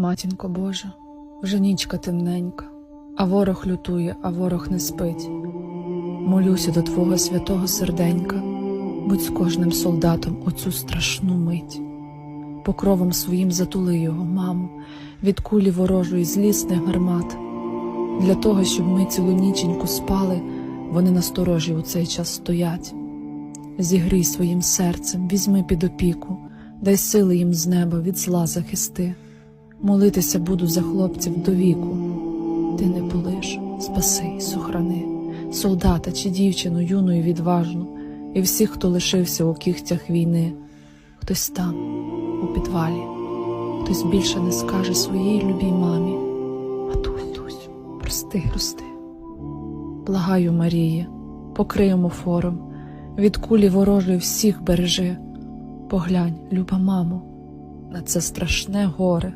Матінко Божа, вже нічка темненька, а ворог лютує, а ворог не спить. Молюся до Твого святого серденька, будь з кожним солдатом оцю страшну мить. Покровом своїм затули його, маму, від кулі ворожої злісних гармат. Для того, щоб ми цілу ніченьку спали, вони насторожі у цей час стоять. Зігрій своїм серцем, візьми під опіку, дай сили їм з неба від зла захисти. Молитися буду за хлопців до віку. Ти не полиш, спаси й сохрани, солдата чи дівчину юну і відважну, і всіх, хто лишився у кігтях війни, хтось там, у підвалі, хтось більше не скаже своїй любій мамі. Матусь, прости, прости. Благаю, Марії, покриємо фором, від кулі ворожої всіх бережи. Поглянь, люба мамо, на це страшне горе,